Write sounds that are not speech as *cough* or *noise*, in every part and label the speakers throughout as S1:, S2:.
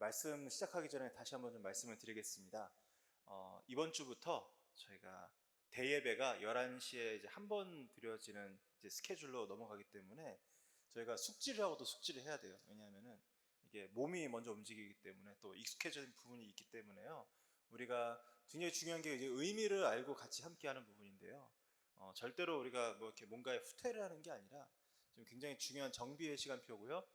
S1: 말씀 시작하기 전에 다시 한번 좀 말씀을 드리겠습니다. 어, 이번 주부터 저희가 대예배가 11시에 이제 한 번 드려지는 이제 스케줄로 넘어가기 때문에 저희가 숙지를 하고 또 숙지를 해야 돼요. 왜냐하면은 이게 몸이 먼저 움직이기 때문에 또 익숙해진 부분이 있기 때문에요. 우리가 굉장히 중요한 게 이제 의미를 알고 같이 함께하는 부분인데요. 어, 절대로 우리가 뭐 이렇게 뭔가에 후퇴를 하는 게 아니라 좀 굉장히 중요한 정비의 시간표고요.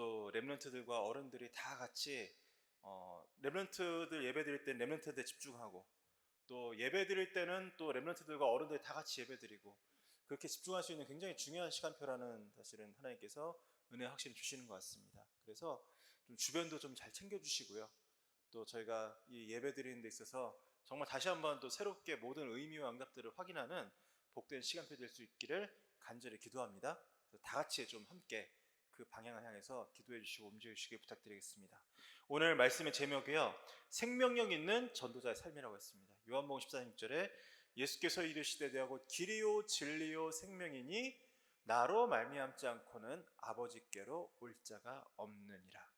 S1: 또 렘런트들과 어른들이 다 같이 어, 렘런트들 예배 드릴 때 렘런트들에 집중하고 또 예배 드릴 때는 또 렘런트들과 어른들이 다 같이 예배 드리고 그렇게 집중할 수 있는 굉장히 중요한 시간표라는 사실은 하나님께서 은혜 확실히 주시는 것 같습니다. 그래서 좀 주변도 좀 잘 챙겨주시고요. 또 저희가 이 예배 드리는 데 있어서 정말 다시 한번 또 새롭게 모든 의미와 응답들을 확인하는 복된 시간표 될 수 있기를 간절히 기도합니다. 다 같이 좀 함께 그 방향을 향해서 기도해 주시고 움직여 주시길 부탁드리겠습니다. 오늘 말씀의 제목이요. 생명력 있는 전도자의 삶이라고 했습니다. 요한복음 14장 6절에 예수께서 이르시되 되하고 길이요 진리요 생명이니 나로 말미암지 않고는 아버지께로 올 자가 없느니라.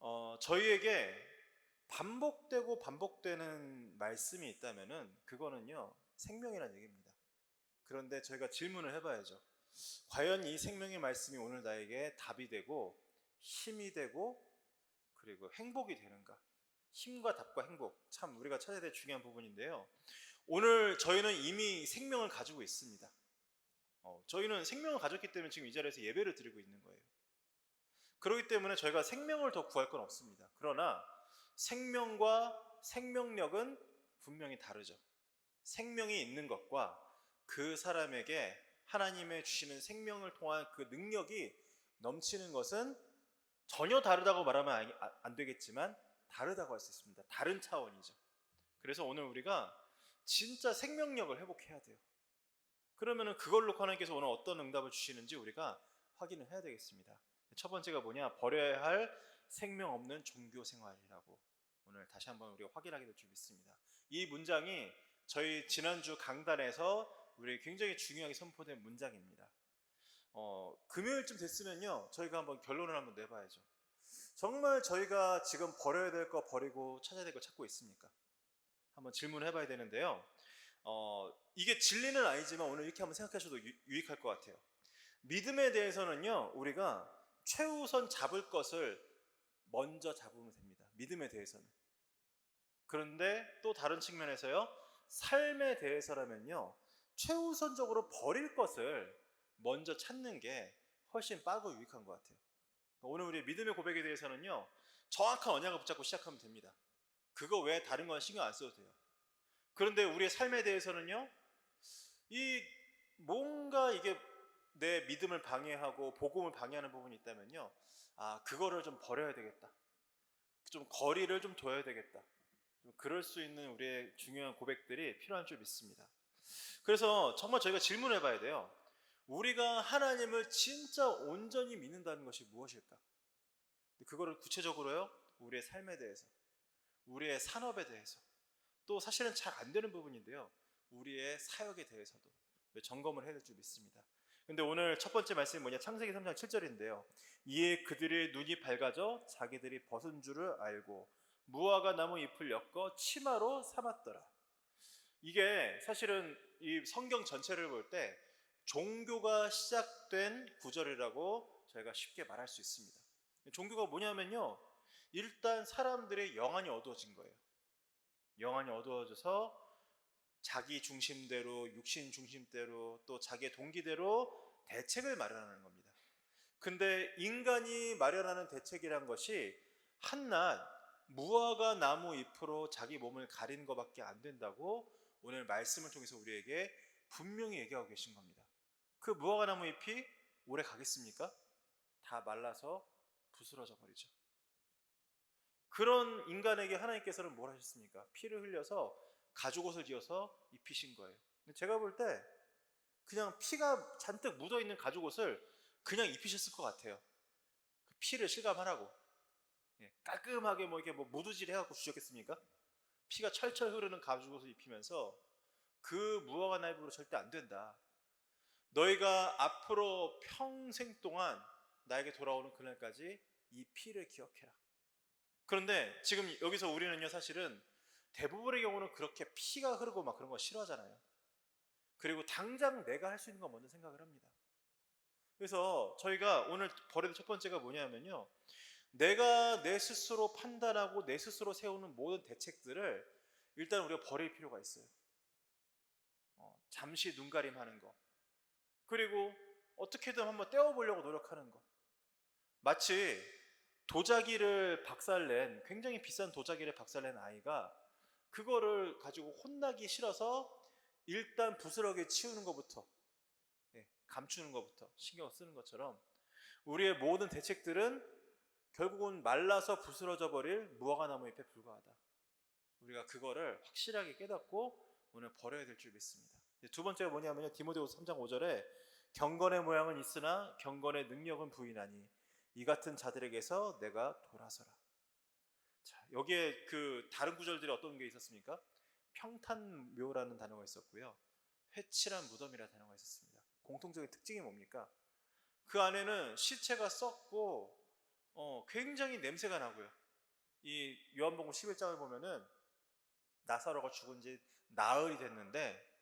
S1: 어, 저희에게 반복되고 반복되는 말씀이 있다면은 그거는요 생명이라는 얘기입니다. 그런데 저희가 질문을 해봐야죠. 과연 이 생명의 말씀이 오늘 나에게 답이 되고 힘이 되고 그리고 행복이 되는가? 힘과 답과 행복 참 우리가 찾아야 될 중요한 부분인데요. 오늘 저희는 이미 생명을 가지고 있습니다. 어, 저희는 생명을 가졌기 때문에 지금 이 자리에서 예배를 드리고 있는 거예요. 그렇기 때문에 저희가 생명을 더 구할 건 없습니다. 그러나 생명과 생명력은 분명히 다르죠. 생명이 있는 것과 그 사람에게 하나님의 주시는 생명을 통한 그 능력이 넘치는 것은 전혀 다르다고 말하면 아- 안 되겠지만 다르다고 할 수 있습니다. 다른 차원이죠. 그래서 오늘 우리가 진짜 생명력을 회복해야 돼요. 그러면은 그걸 놓고 하나님께서 오늘 어떤 응답을 주시는지 우리가 확인을 해야 되겠습니다. 첫 번째가 뭐냐? 버려야 할 생명 없는 종교 생활이라고 오늘 다시 한번 우리가 확인하게 될 줄 믿습니다. 이 문장이 저희 지난주 강단에서 우리 굉장히 중요하게 선포된 문장입니다. 어, 금요일쯤 됐으면요, 저희가 한번 결론을 한번 내봐야죠. 정말 저희가 지금 버려야 될 거 버리고 찾아야 될 거 찾고 있습니까? 한번 질문을 해봐야 되는데요. 어, 이게 진리는 아니지만 오늘 이렇게 한번 생각하셔도 유, 유익할 것 같아요. 믿음에 대해서는요, 우리가 최우선 잡을 것을 먼저 잡으면 됩니다. 믿음에 대해서는. 그런데 또 다른 측면에서요, 삶에 대해서라면요, 최우선적으로 버릴 것을 먼저 찾는 게 훨씬 빠르고 유익한 것 같아요. 오늘 우리 믿음의 고백에 대해서는요, 정확한 언약을 붙잡고 시작하면 됩니다. 그거 외에 다른 건 신경 안 써도 돼요. 그런데 우리의 삶에 대해서는요, 이 뭔가 이게 내 믿음을 방해하고 복음을 방해하는 부분이 있다면요, 아 그거를 좀 버려야 되겠다. 좀 거리를 좀 둬야 되겠다. 좀 그럴 수 있는 우리의 중요한 고백들이 필요한 줄 믿습니다. 그래서 정말 저희가 질문해 봐야 돼요. 우리가 하나님을 진짜 온전히 믿는다는 것이 무엇일까? 그거를 구체적으로요, 우리의 삶에 대해서, 우리의 산업에 대해서, 또 사실은 잘 안 되는 부분인데요, 우리의 사역에 대해서도 점검을 해야 될 줄 믿습니다. 근데 오늘 첫 번째 말씀이 뭐냐? 창세기 3장 7절인데요. 이에 그들의 눈이 밝아져 자기들이 벗은 줄을 알고 무화과 나무 잎을 엮어 치마로 삼았더라. 이게 사실은 이 성경 전체를 볼 때 종교가 시작된 구절이라고 저희가 쉽게 말할 수 있습니다. 종교가 뭐냐면요. 일단 사람들의 영안이 어두워진 거예요. 영안이 어두워져서 자기 중심대로, 육신 중심대로, 또 자기의 동기대로 대책을 마련하는 겁니다. 근데 인간이 마련하는 대책이란 것이 한낱 무화과 나무 잎으로 자기 몸을 가리는 것밖에 안 된다고 오늘 말씀을 통해서 우리에게 분명히 얘기하고 계신 겁니다. 그 무화과 나무 잎이 오래 가겠습니까? 다 말라서 부스러져 버리죠. 그런 인간에게 하나님께서는 뭘 하셨습니까? 피를 흘려서 가죽 옷을 지어서 입히신 거예요. 제가 볼 때 그냥 피가 잔뜩 묻어 있는 가죽 옷을 그냥 입히셨을 것 같아요. 그 피를 실감하라고. 예, 깔끔하게 뭐 이렇게 뭐 무드질 해갖고 주셨겠습니까? 피가 철철 흐르는 가죽 옷을 입히면서 그 무화과 나입으로 절대 안 된다. 너희가 앞으로 평생 동안 나에게 돌아오는 그날까지 이 피를 기억해라. 그런데 지금 여기서 우리는요 사실은 대부분의 경우는 그렇게 피가 흐르고 막 그런 거 싫어하잖아요. 그리고 당장 내가 할 수 있는 거 먼저 생각을 합니다. 그래서 저희가 오늘 버려야 될첫 번째가 뭐냐면요. 내가 내 스스로 판단하고 내 스스로 세우는 모든 대책들을 일단 우리가 버릴 필요가 있어요. 어, 잠시 눈가림하는 거. 그리고 어떻게든 한번 떼어보려고 노력하는 거. 마치 도자기를 박살낸 굉장히 비싼 도자기를 박살낸 아이가 그거를 가지고 혼나기 싫어서 일단 부스러기 치우는 것부터 예, 감추는 것부터 신경 쓰는 것처럼 우리의 모든 대책들은 결국은 말라서 부스러져 버릴 무화과 나무 잎에 불과하다. 우리가 그거를 확실하게 깨닫고 오늘 버려야 될 줄 믿습니다. 두 번째가 뭐냐면요. 디모데후서 3장 5절에 경건의 모양은 있으나 경건의 능력은 부인하니 이 같은 자들에게서 내가 돌아서라. 자, 여기에 그 다른 구절들이 어떤 게 있었습니까? 평탄묘라는 단어가 있었고요. 회칠한 무덤이라는 단어가 있었습니다. 공통적인 특징이 뭡니까? 그 안에는 시체가 썩고 어, 굉장히 냄새가 나고요. 이 요한복음 11장을 보면은 나사로가 죽은 지 나흘이 됐는데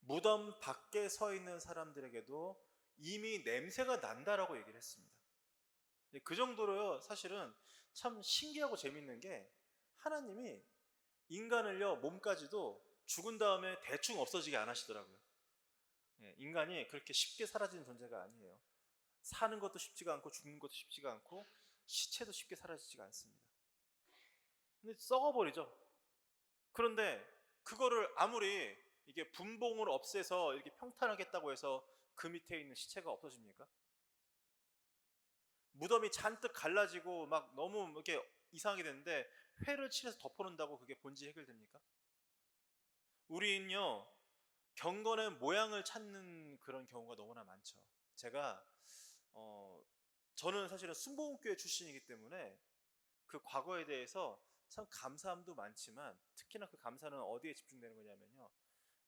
S1: 무덤 밖에 서 있는 사람들에게도 이미 냄새가 난다라고 얘기를 했습니다. 그 정도로요, 사실은 참 신기하고 재밌는 게 하나님이 인간을요, 몸까지도 죽은 다음에 대충 없어지게 안 하시더라고요. 예, 인간이 그렇게 쉽게 사라지는 존재가 아니에요. 사는 것도 쉽지가 않고 죽는 것도 쉽지가 않고 시체도 쉽게 사라지지가 않습니다. 근데 썩어버리죠. 그런데 그거를 아무리 이게 분봉을 없애서 이렇게 평탄하겠다고 해서 그 밑에 있는 시체가 없어집니까? 무덤이 잔뜩 갈라지고 막 너무 이렇게 이상하게 됐는데 회를 칠해서 덮어놓는다고 그게 본질 해결됩니까? 우리는요 경건의 모양을 찾는 그런 경우가 너무나 많죠. 제가 어 저는 사실은 순복음교회 출신이기 때문에 그 과거에 대해서 참 감사함도 많지만 특히나 그 감사는 어디에 집중되는 거냐면요.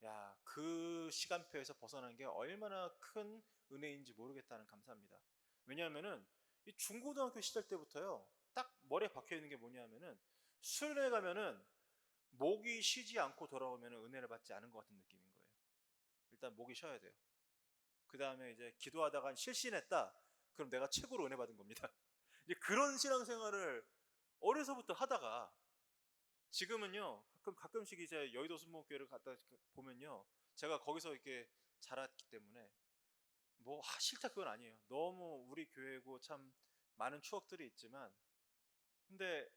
S1: 야, 그 시간표에서 벗어난 게 얼마나 큰 은혜인지 모르겠다는 감사합니다. 왜냐하면은 이 중고등학교 시절 때부터요. 딱 머리에 박혀 있는 게 뭐냐면은 수련회 가면은 목이 쉬지 않고 돌아오면 은혜를 받지 않은 것 같은 느낌인 거예요. 일단 목이 쉬어야 돼요. 그 다음에 이제 기도하다가 실신했다. 그럼 내가 최고로 은혜 받은 겁니다. *laughs* 이제 그런 신앙생활을 어려서부터 하다가 지금은요 가끔 가끔씩 이제 여의도 순복교회를 갔다 보면요 제가 거기서 이렇게 자랐기 때문에 뭐 아, 싫다 그건 아니에요. 너무 우리 교회고 참 많은 추억들이 있지만 근데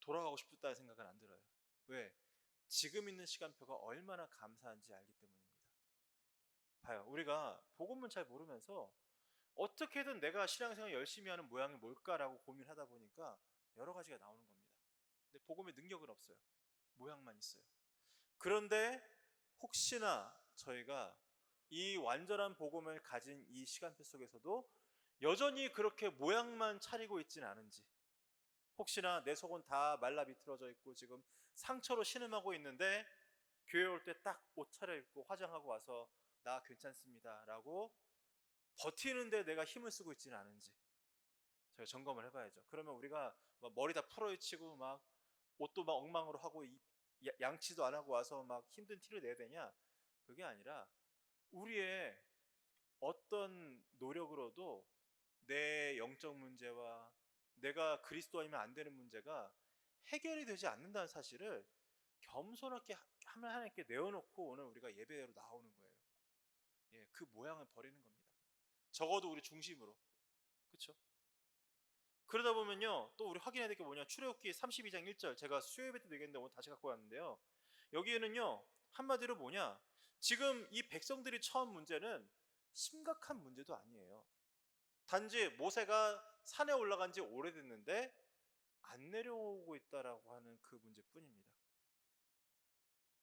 S1: 돌아가고 싶다는 생각은 안 들어요. 왜? 지금 있는 시간표가 얼마나 감사한지 알기 때문입니다. 봐요. 우리가 복음은 잘 모르면서 어떻게든 내가 신앙생활 열심히 하는 모양이 뭘까라고 고민하다 보니까 여러 가지가 나오는 겁니다. 근데 복음의 능력은 없어요. 모양만 있어요. 그런데 혹시나 저희가 이 완전한 복음을 가진 이 시간표 속에서도 여전히 그렇게 모양만 차리고 있지는 않은지 혹시나 내 속은 다 말라 비틀어져 있고 지금 상처로 신음하고 있는데 교회 올 때 딱 옷 차려입고 화장하고 와서 나 괜찮습니다 라고 버티는데 내가 힘을 쓰고 있지는 않은지 저희가 점검을 해봐야죠. 그러면 우리가 막 머리 다 풀어헤치고 막 옷도 막 엉망으로 하고 양치도 안 하고 와서 막 힘든 티를 내야 되냐? 그게 아니라 우리의 어떤 노력으로도 내 영적 문제와 내가 그리스도인이면 안 되는 문제가 해결이 되지 않는다는 사실을 겸손하게 하- 하나님께 내어놓고 오늘 우리가 예배로 나오는 거예요. 예, 그 모양을 버리는 겁니다. 적어도 우리 중심으로. 그렇죠? 그러다 보면요. 또 우리 확인해야 될 게 뭐냐? 출애굽기 32장 1절. 제가 수요예배 때도 얘기했는데 오늘 다시 갖고 왔는데요. 여기에는요. 한마디로 뭐냐? 지금 이 백성들이 처한 문제는 심각한 문제도 아니에요. 단지 모세가 산에 올라간 지 오래됐는데 안 내려오고 있다라고 하는 그 문제뿐입니다.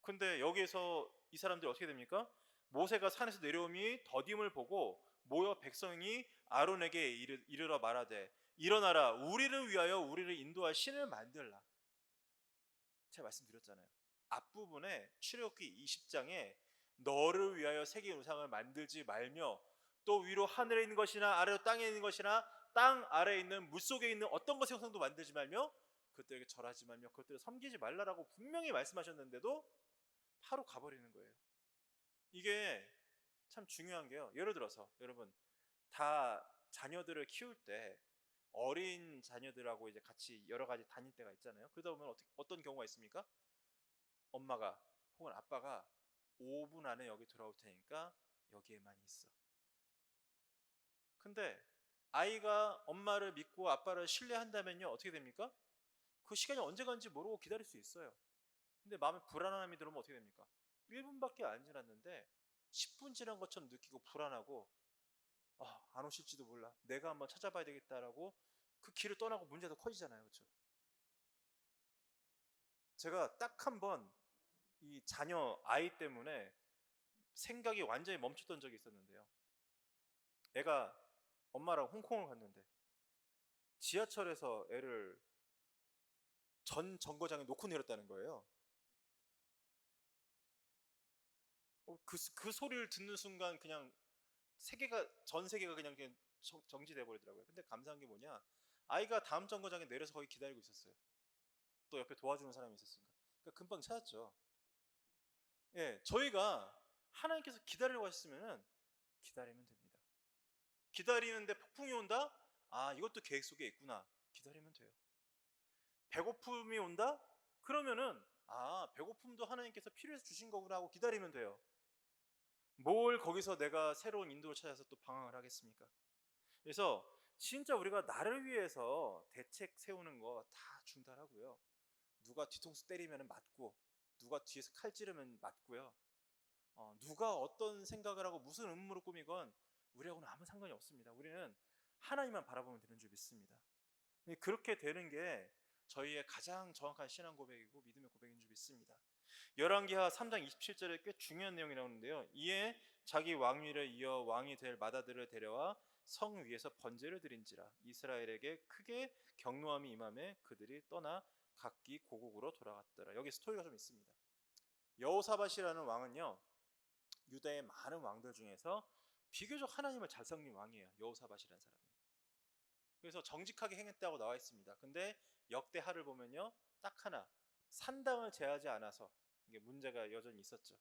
S1: 근데 여기에서 이 사람들이 어떻게 됩니까? 모세가 산에서 내려옴이 더딤을 보고 모여 백성이 아론에게 이르- 이르러 말하되 일어나라 우리를 위하여 우리를 인도할 신을 만들라. 제가 말씀드렸잖아요. 앞부분에 출애굽기 20장에 너를 위하여 새긴 우상을 만들지 말며 또 위로 하늘에 있는 것이나 아래로 땅에 있는 것이나 땅 아래에 있는 물 속에 있는 어떤 것의 형상도 만들지 말며 그들에게 절하지 말며 그들을 섬기지 말라라고 분명히 말씀하셨는데도 바로 가버리는 거예요. 이게 참 중요한 게요. 예를 들어서 여러분 다 자녀들을 키울 때 어린 자녀들하고 이제 같이 여러 가지 다닐 때가 있잖아요. 그러다 보면 어떻게, 어떤 경우가 있습니까? 엄마가 혹은 아빠가 5분 안에 여기 돌아올 테니까 여기에만 있어. 근데 아이가 엄마를 믿고 아빠를 신뢰한다면요 어떻게 됩니까? 그 시간이 언제 간지 모르고 기다릴 수 있어요. 근데 마음에 불안함이 들으면 어떻게 됩니까? 1분밖에 안 지났는데 10분 지난 것처럼 느끼고 불안하고 아, 안 오실지도 몰라. 내가 한번 찾아봐야 되겠다라고 그 길을 떠나고 문제도 커지잖아요. 그렇죠? 제가 딱 한 번 이 자녀 아이 때문에 생각이 완전히 멈췄던 적이 있었는데요. 애가 엄마랑 홍콩을 갔는데 지하철에서 애를 전 정거장에 놓고 내렸다는 거예요. 그, 그 소리를 듣는 순간 그냥 세계가 전 세계가 그냥, 그냥 정- 정지돼 버리더라고요. 근데 감사한 게 뭐냐? 아이가 다음 정거장에 내려서 거기 기다리고 있었어요. 또 옆에 도와주는 사람이 있었으니까. 그러니까 금방 찾았죠. 예, 저희가 하나님께서 기다리라고 하셨으면은 기다리면 됩니다. 기다리는데 폭풍이 온다? 아, 이것도 계획 속에 있구나. 기다리면 돼요. 배고픔이 온다? 그러면은 아, 배고픔도 하나님께서 필요해서 주신 거구나 하고 기다리면 돼요. 뭘 거기서 내가 새로운 인도를 찾아서 또 방황을 하겠습니까? 그래서 진짜 우리가 나를 위해서 대책 세우는 거 다 중단하고요. 누가 뒤통수 때리면 맞고, 누가 뒤에서 칼 찌르면 맞고요. 어, 누가 어떤 생각을 하고 무슨 음모를 꾸미건 우리하고는 아무 상관이 없습니다. 우리는 하나님만 바라보면 되는 줄 믿습니다. 그렇게 되는 게 저희의 가장 정확한 신앙 고백이고 믿음의 고백인 줄 믿습니다. 열왕기하 3장 27절에 꽤 중요한 내용이 나오는데요. 이에 자기 왕위를 이어 왕이 될 마다들을 데려와 성 위에서 번제를 드린지라 이스라엘에게 크게 경노함이 임함에 그들이 떠나 각기 고국으로 돌아갔더라. 여기 스토리가 좀 있습니다. 여호사밧이라는 왕은요. 유다의 많은 왕들 중에서 비교적 하나님을 잘 섬긴 왕이에요. 여호사밧이라는 사람이. 그래서 정직하게 행했다고 나와 있습니다. 근데 역대하를 보면요. 딱 하나 산당을 제하지 않아서 이게 문제가 여전히 있었죠.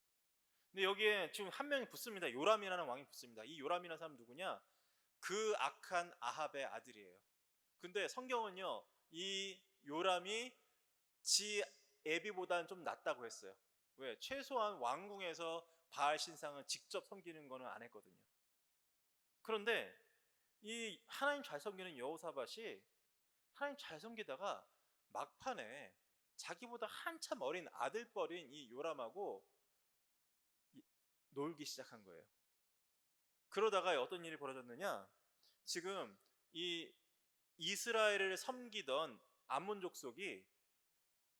S1: 근데 여기에 지금 한 명이 붙습니다. 요람이라는 왕이 붙습니다. 이 요람이라는 사람 누구냐? 그 악한 아합의 아들이에요. 근데 성경은요, 이 요람이 지 에비보다는 좀 낫다고 했어요. 왜? 최소한 왕궁에서 바알 신상을 직접 섬기는 거는 안 했거든요. 그런데 이 하나님 잘 섬기는 여호사밧이 하나님 잘 섬기다가 막판에 자기보다 한참 어린 아들뻘인 이 요람하고 이- 놀기 시작한 거예요. 그러다가 어떤 일이 벌어졌느냐? 지금 이 이스라엘을 섬기던 암몬 족 속이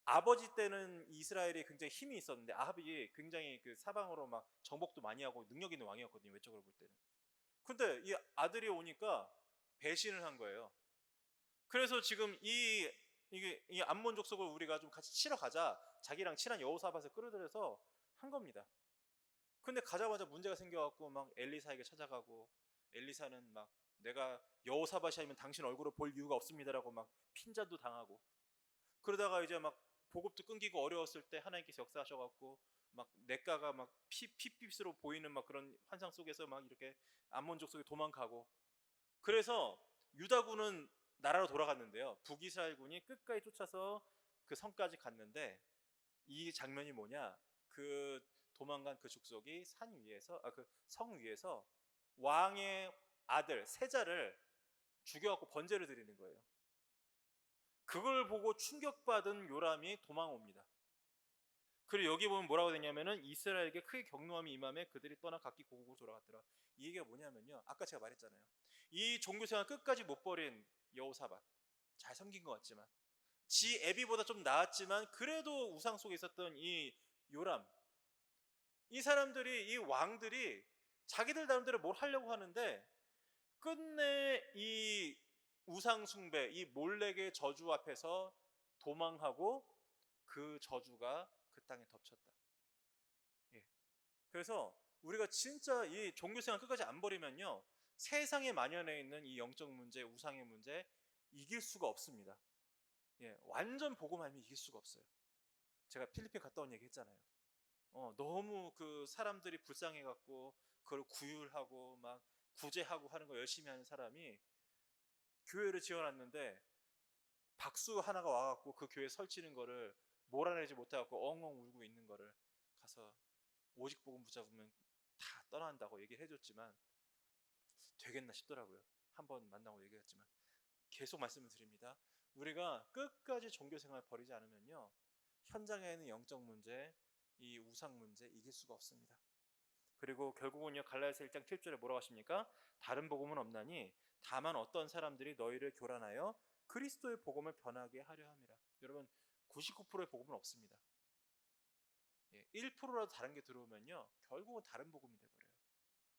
S1: 아버지 때는 이스라엘이 굉장히 힘이 있었는데 아합이 굉장히 그 사방으로 막 정복도 많이 하고 능력 있는 왕이었거든요. 외적으로 볼 때는. 근데 이 아들이 오니까 배신을 한 거예요. 그래서 지금 이 이게 이 암몬 족속을 우리가 좀 같이 치러 가자. 자기랑 친한 여호사밧을 끌어들여서 한 겁니다. 근데 가자마자 문제가 생겨갖고 막 엘리사에게 찾아가고 엘리사는 막 내가 여호사밧이 아니면 당신 얼굴을 볼 이유가 없습니다라고 막 핀잔도 당하고 그러다가 이제 막 보급도 끊기고 어려웠을 때 하나님께서 역사하셔갖고 막 냇가가 막 피, 핏빛으로 보이는 막 그런 환상 속에서 막 이렇게 암몬 족속이 도망가고 그래서 유다군은 나라로 돌아갔는데요. 북이스라엘군이 끝까지 쫓아서 그 성까지 갔는데 이 장면이 뭐냐? 그 도망간 그 족속이 산 위에서 아 그 성 위에서 왕의 아들 세자를 죽여갖고 번제를 드리는 거예요. 그걸 보고 충격받은 요람이 도망옵니다. 그리고 여기 보면 뭐라고 되냐면은 이스라엘에게 크게 경노함이 임함에 그들이 떠나 각기 고국으로 돌아갔더라. 이 얘기가 뭐냐면요. 아까 제가 말했잖아요. 이 종교생활 끝까지 못 버린 여호사밧 잘 섬긴 것 같지만 지 애비보다 좀 나았지만 그래도 우상 속에 있었던 이 요람 이 사람들이 이 왕들이 자기들 나름대로 뭘 하려고 하는데 끝내 이 우상 숭배 이 몰렉의 저주 앞에서 도망하고 그 저주가 그 땅에 덮쳤다. 예. 그래서 우리가 진짜 이 종교생활 끝까지 안 버리면요 세상에 만연해 있는 이 영적 문제, 우상의 문제 이길 수가 없습니다. 예, 완전 복음 아니면 이길 수가 없어요. 제가 필리핀 갔다 온 얘기 했잖아요. 어, 너무 그 사람들이 불쌍해 갖고 그걸 구휼하고 막 구제하고 하는 거 열심히 하는 사람이 교회를 지어놨는데 박수 하나가 와갖고 그 교회 설치는 거를 몰아내지 못해갖고 엉엉 울고 있는 거를 가서 오직 복음 붙잡으면 다 떠난다고 얘기를 해줬지만 되겠나 싶더라고요. 한번 만나고 얘기했지만 계속 말씀을 드립니다. 우리가 끝까지 종교 생활 버리지 않으면요 현장에 있는 영적 문제, 이 우상 문제 이길 수가 없습니다. 그리고 결국은요 갈라디아서 1장 7절에 뭐라고 하십니까? 다른 복음은 없나니 다만 어떤 사람들이 너희를 교란하여 그리스도의 복음을 변하게 하려 함이라. 여러분 99%의 복음은 없습니다. 예, 1%라도 다른 게 들어오면요 결국은 다른 복음이 돼 버려요.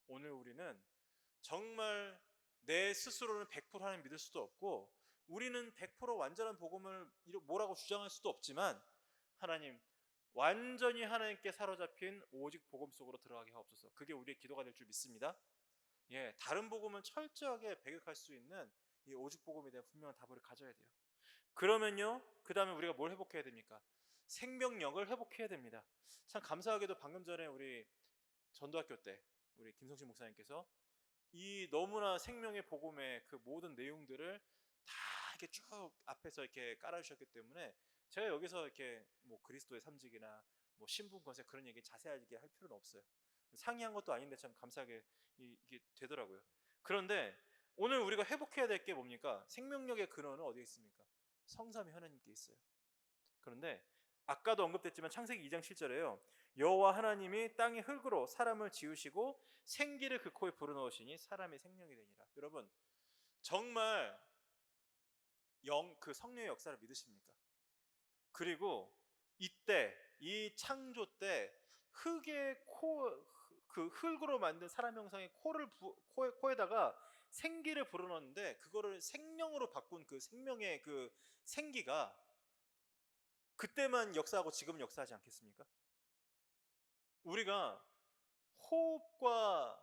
S1: 오늘 우리는 정말 내 스스로는 100% 하나님 믿을 수도 없고 우리는 100% 완전한 복음을 뭐라고 주장할 수도 없지만 하나님 완전히 하나님께 사로잡힌 오직 복음 속으로 들어가게 하옵소서. 그게 우리의 기도가 될 줄 믿습니다. 예, 다른 복음은 철저하게 배격할 수 있는 이 오직 복음에 대한 분명한 답을 가져야 돼요. 그러면요, 그 다음에 우리가 뭘 회복해야 됩니까? 생명력을 회복해야 됩니다. 참 감사하게도 방금 전에 우리 전도학교 때 우리 김성신 목사님께서 이 너무나 생명의 복음의 그 모든 내용들을 다 이렇게 쭉 앞에서 이렇게 깔아주셨기 때문에 제가 여기서 이렇게 뭐 그리스도의 삼직이나 뭐 신분 건세 그런 얘기 자세하게 할 필요는 없어요. 상의한 것도 아닌데 참 감사하게 이- 이게 되더라고요. 그런데 오늘 우리가 회복해야 될 게 뭡니까? 생명력의 근원은 어디에 있습니까? 성삼위 하나님께 있어요. 그런데 아까도 언급됐지만 창세기 2장 7절에요. 여호와 하나님이 땅의 흙으로 사람을 지으시고 생기를 그 코에 불어넣으시니 사람의 생명이 되니라. 여러분 정말 영 그 성령의 역사를 믿으십니까? 그리고 이때 이 창조 때 흙의 코 그 흙으로 만든 사람 형상의 코를 부, 코에, 코에다가 생기를 불어넣는데 그거를 생명으로 바꾼 그 생명의 그 생기가 그때만 역사하고 지금은 역사하지 않겠습니까? 우리가 호흡과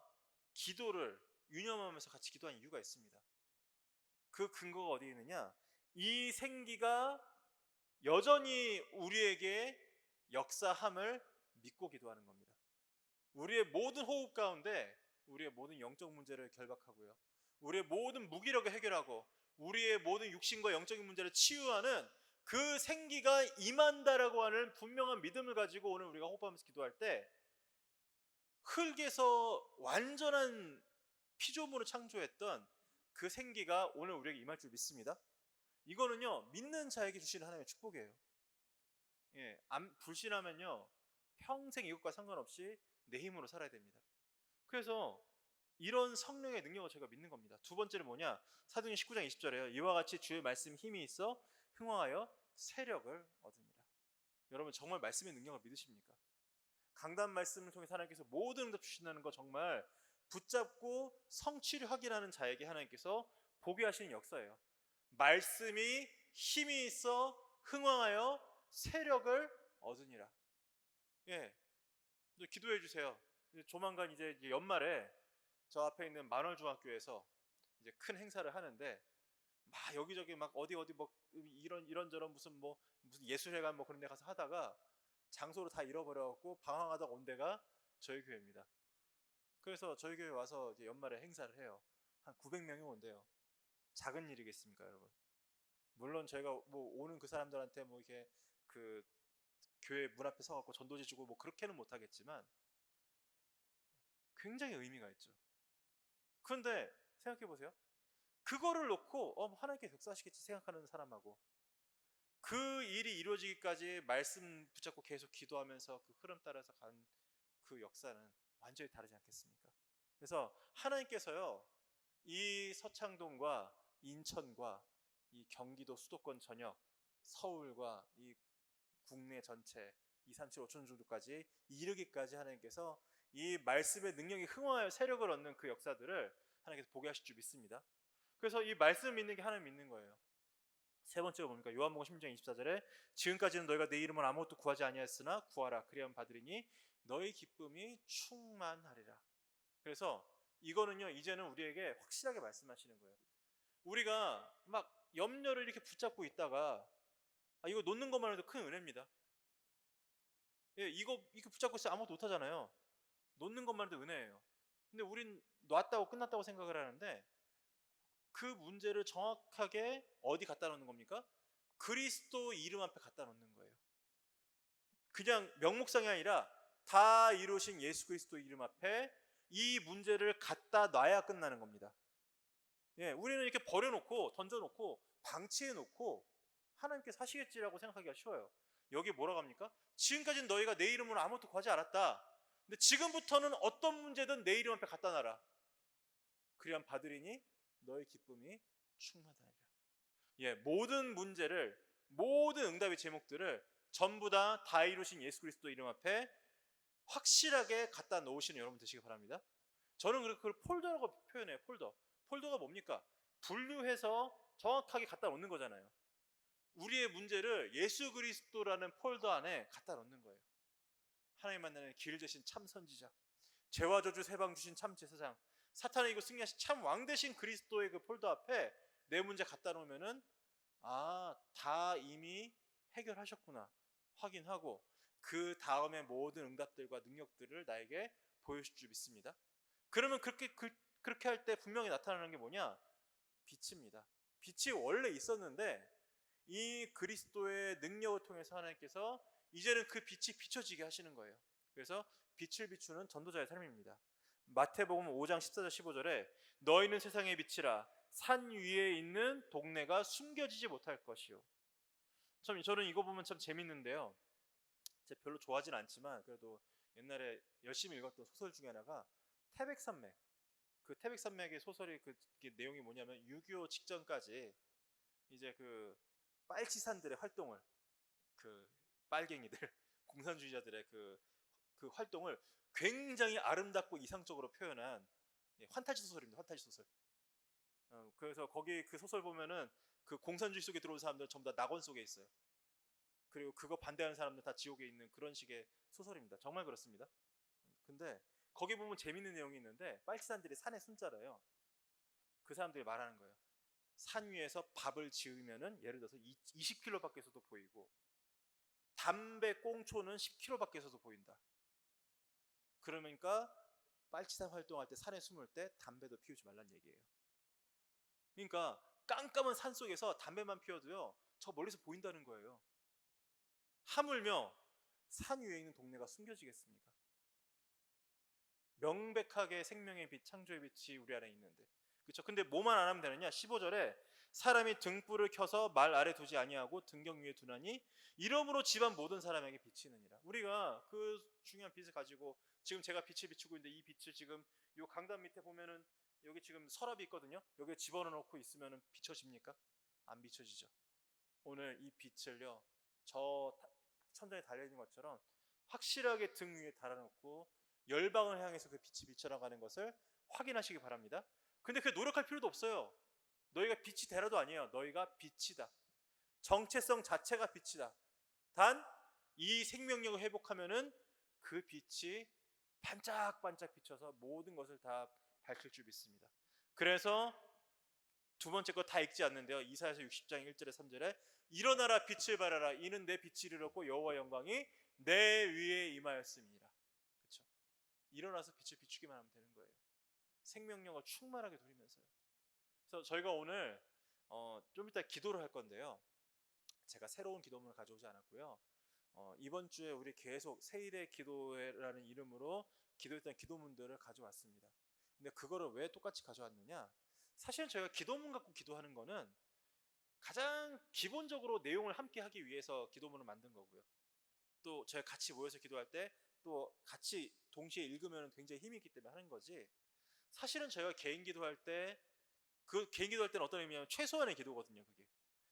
S1: 기도를 유념하면서 같이 기도하는 이유가 있습니다. 그 근거가 어디에 있느냐? 이 생기가 여전히 우리에게 역사함을 믿고 기도하는 겁니다. 우리의 모든 호흡 가운데 우리의 모든 영적 문제를 결박하고요. 우리의 모든 무기력을 해결하고 우리의 모든 육신과 영적인 문제를 치유하는 그 생기가 임한다라고 하는 분명한 믿음을 가지고 오늘 우리가 호흡하면서 기도할 때 흙에서 완전한 피조물을 창조했던 그 생기가 오늘 우리에게 임할 줄 믿습니다. 이거는요 믿는 자에게 주시는 하나님의 축복이에요. 예, 안, 불신하면요 평생 이것과 상관없이 내 힘으로 살아야 됩니다. 그래서 이런 성령의 능력을 제가 믿는 겁니다. 두 번째는 뭐냐? 사도행 19장 20절에요. 이와 같이 주의 말씀 힘이 있어 흥황하여 세력을 얻으니라. 여러분 정말 말씀의 능력을 믿으십니까? 강단 말씀을 통해 하나님께서 모든 응답 주신다는 거 정말 붙잡고 성취를 확인하는 자에게 하나님께서 보게 하시는 역사예요. 말씀이 힘이 있어 흥황하여 세력을 얻으니라. 예, 기도해 주세요. 조만간 이제 연말에 저 앞에 있는 만월 중학교에서 이제 큰 행사를 하는데 막 여기저기 막 어디 어디 뭐 이런 이런 저런 무슨 뭐 무슨 예술회관 뭐 그런 데 가서 하다가 장소를 다 잃어버려갖고 방황하다가 온 데가 저희 교회입니다. 그래서 저희 교회 와서 이제 연말에 행사를 해요. 한 900명이 온대요. 작은 일이겠습니까, 여러분? 물론 저희가 뭐 오는 그 사람들한테 뭐 이렇게 그 교회 문 앞에 서갖고 전도지 주고 뭐 그렇게는 못하겠지만 굉장히 의미가 있죠. 그런데 생각해 보세요. 그거를 놓고 어, 뭐 하나님께 역사하시겠지 생각하는 사람하고 그 일이 이루어지기까지 말씀 붙잡고 계속 기도하면서 그 흐름 따라서 간 그 역사는 완전히 다르지 않겠습니까? 그래서 하나님께서요 이 서창동과 인천과 이 경기도 수도권 전역 서울과 이 국내 전체 2, 3, 7, 5천 정도까지 이르기까지 하나님께서 이 말씀의 능력이 흥화하여 세력을 얻는 그 역사들을 하나님께서 보게 하실 줄 믿습니다. 그래서 이 말씀 믿는 게 하나님 믿는 거예요. 세 번째가 뭡니까? 요한복음 16장 24절에 지금까지는 너희가 내 이름을 아무것도 구하지 아니하였으나 구하라 그리하면 받으리니 너희 기쁨이 충만하리라. 그래서 이거는요 이제는 우리에게 확실하게 말씀하시는 거예요. 우리가 막 염려를 이렇게 붙잡고 있다가 아 이거 놓는 것만 해도 큰 은혜입니다. 예, 이거 이거 붙잡고 있으면 아무것도 못 하잖아요. 놓는 것만 해도 은혜예요. 근데 우린 놨다고 끝났다고 생각을 하는데 그 문제를 정확하게 어디 갖다 놓는 겁니까? 그리스도 이름 앞에 갖다 놓는 거예요. 그냥 명목상이 아니라 다 이루신 예수 그리스도 이름 앞에 이 문제를 갖다 놔야 끝나는 겁니다. 예, 우리는 이렇게 버려놓고 던져놓고 방치해놓고 하나님께서 하시겠지라고 생각하기가 쉬워요. 여기 뭐라고 합니까? 지금까지는 너희가 내 이름으로 아무것도 구하지 않았다. 근데 지금부터는 어떤 문제든 내 이름 앞에 갖다 놔라. 그리한 받으리니 너의 기쁨이 충만하리라. 예, 모든 문제를 모든 응답의 제목들을 전부 다 다 이루신 예수 그리스도 이름 앞에 확실하게 갖다 놓으시는 여러분 되시기 바랍니다. 저는 그걸 폴더라고 표현해요. 폴더. 폴더가 뭡니까? 분류해서 정확하게 갖다 놓는 거잖아요. 우리의 문제를 예수 그리스도라는 폴더 안에 갖다 놓는 거예요. 하나님 만나는 길을 제신 참 선지자, 죄와 저주 세방 주신 참 제사장, 사탄을 이고 승리하신 참왕 되신 그리스도의 그 폴더 앞에 내 문제 갖다 놓으면은 아, 다 이미 해결하셨구나 확인하고 그 다음에 모든 응답들과 능력들을 나에게 보여줄 줄 믿습니다. 그러면 그렇게 그, 그렇게 할 때 분명히 나타나는 게 뭐냐? 빛입니다. 빛이 원래 있었는데 이 그리스도의 능력을 통해서 하나님께서 이제는 그 빛이 비춰지게 하시는 거예요. 그래서 빛을 비추는 전도자의 삶입니다. 마태복음 5장 14절 15절에 너희는 세상의 빛이라 산 위에 있는 동네가 숨겨지지 못할 것이요. 참 저는 이거 보면 참 재밌는데요. 제가 별로 좋아하진 않지만 그래도 옛날에 열심히 읽었던 소설 중에 하나가 태백산맥. 그 태백산맥의 소설이 그 그게 내용이 뭐냐면 6.25 직전까지 이제 그 빨치산들의 활동을 그 빨갱이들 *laughs* 공산주의자들의 그, 그 활동을 굉장히 아름답고 이상적으로 표현한 예, 환타지 소설입니다. 환타지 소설. 어, 그래서 거기 그 소설 보면은 그 공산주의 속에 들어온 사람들 전부 다 낙원 속에 있어요. 그리고 그거 반대하는 사람들 다 지옥에 있는 그런 식의 소설입니다. 정말 그렇습니다. 근데 거기 보면 재밌는 내용이 있는데 빨치산들이 산에 숨잖아요. 그 사람들이 말하는 거예요. 산 위에서 밥을 지으면은 예를 들어서 20km 밖에서도 보이고 담배 꽁초는 10km 밖에서도 보인다. 그러니까 빨치산 활동할 때 산에 숨을 때 담배도 피우지 말란 얘기예요. 그러니까 깜깜한 산 속에서 담배만 피워도요 저 멀리서 보인다는 거예요. 하물며 산 위에 있는 동네가 숨겨지겠습니까? 명백하게 생명의 빛, 창조의 빛이 우리 안에 있는데. 그렇죠? 근데 뭐만 안 하면 되느냐? 15절에 사람이 등불을 켜서 말 아래 두지 아니하고 등경 위에 두나니 이러므로 집안 모든 사람에게 비치느니라. 우리가 그 중요한 빛을 가지고 지금 제가 빛을 비추고 있는데 이 빛을 지금 요 강단 밑에 보면은 여기 지금 서랍이 있거든요. 여기에 집어넣어 놓고 있으면은 비춰집니까? 안 비춰지죠. 오늘 이 빛을요. 저 천장에 달려 있는 것처럼 확실하게 등 위에 달아놓고 열방을 향해서 그 빛이 비춰나가는 것을 확인하시기 바랍니다. 근데 그 노력할 필요도 없어요. 너희가 빛이 되라도 아니에요. 너희가 빛이다. 정체성 자체가 빛이다. 단 이 생명력을 회복하면은 그 빛이 반짝반짝 비춰서 모든 것을 다 밝힐 줄 믿습니다. 그래서 두 번째 거 다 읽지 않는데요. 이사야서 60장 1절에 3절에 일어나라 빛을 발하라 이는 내 빛이 이르렀고 여호와 영광이 내 위에 임하였습니다. 그렇죠? 일어나서 빛을 비추기만 하면 되는 거예요. 생명력을 충만하게 누리면서요. 그래서 저희가 오늘 어, 좀 이따 기도를 할 건데요. 제가 새로운 기도문을 가져오지 않았고요. 어, 이번 주에 우리 계속 세일의 기도회라는 이름으로 기도했던 기도문들을 가져왔습니다. 근데 그거를 왜 똑같이 가져왔느냐? 사실은 저희가 기도문 갖고 기도하는 거는 가장 기본적으로 내용을 함께 하기 위해서 기도문을 만든 거고요. 또 저희 같이 모여서 기도할 때 또 같이 동시에 읽으면 굉장히 힘이 있기 때문에 하는 거지. 사실은 저희가 개인 기도할 때 그 개인 기도할 때는 어떤 의미냐면 최소한의 기도거든요, 그게.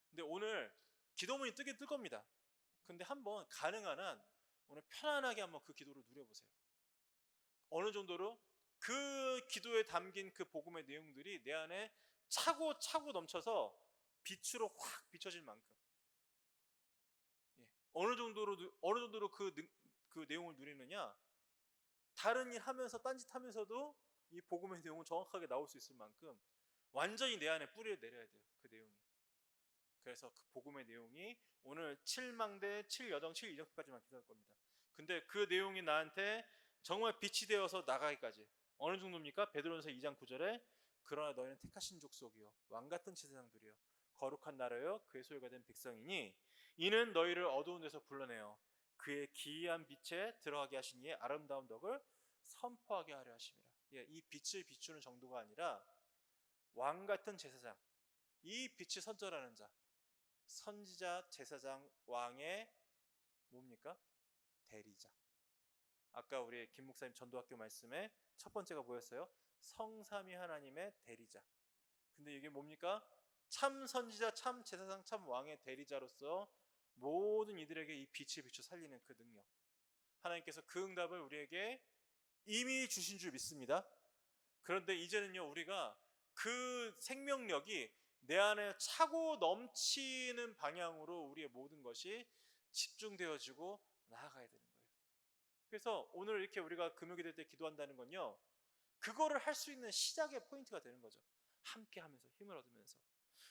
S1: 근데 오늘 기도문이 뜨긴 뜰 겁니다. 근데 한번 가능한 한 오늘 편안하게 한번 그 기도를 누려보세요. 어느 정도로 그 기도에 담긴 그 복음의 내용들이 내 안에 차고 차고 넘쳐서 빛으로 확 비춰질 만큼 예, 어느 정도로 어느 정도로 그, 그 내용을 누리느냐 다른 일 하면서 딴짓 하면서도 이 복음의 내용은 정확하게 나올 수 있을 만큼 완전히 내 안에 뿌리를 내려야 돼요 그 내용이 그래서 그 복음의 내용이 오늘 7망대, 7여정, 7이정까지만 기도할 겁니다. 근데 그 내용이 나한테 정말 빛이 되어서 나가기까지 어느 정도입니까? 베드로전서 2장 9절에 그러나 너희는 택하신 족속이요 왕 같은 제사장들이요 거룩한 나라요 그의 소유가 된 백성이니 이는 너희를 어두운 데서 불러내어 그의 기이한 빛에 들어가게 하신 이의 아름다운 덕을 선포하게 하려 하심이라. 예, 이 빛을 비추는 정도가 아니라 왕 같은 제사장, 이 빛을 선절하는 자, 선지자, 제사장, 왕의 뭡니까? 대리자. 아까 우리 김 목사님 전도학교 말씀에 첫 번째가 뭐였어요? 성삼위 하나님의 대리자. 근데 이게 뭡니까? 참 선지자, 참 제사장, 참 왕의 대리자로서 모든 이들에게 이 빛을 비춰 살리는 그 능력. 하나님께서 그 응답을 우리에게 이미 주신 줄 믿습니다. 그런데 이제는요, 우리가 그 생명력이 내 안에 차고 넘치는 방향으로 우리의 모든 것이 집중되어지고 나아가야 되는 거예요. 그래서 오늘 이렇게 우리가 금요기 될 때 기도한다는 건요, 그거를 할 수 있는 시작의 포인트가 되는 거죠. 함께 하면서 힘을 얻으면서.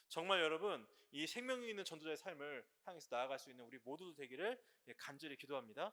S1: 정말 여러분, 이 생명 있는 전도자의 삶을 향해서 나아갈 수 있는 우리 모두도 되기를 예, 간절히 기도합니다.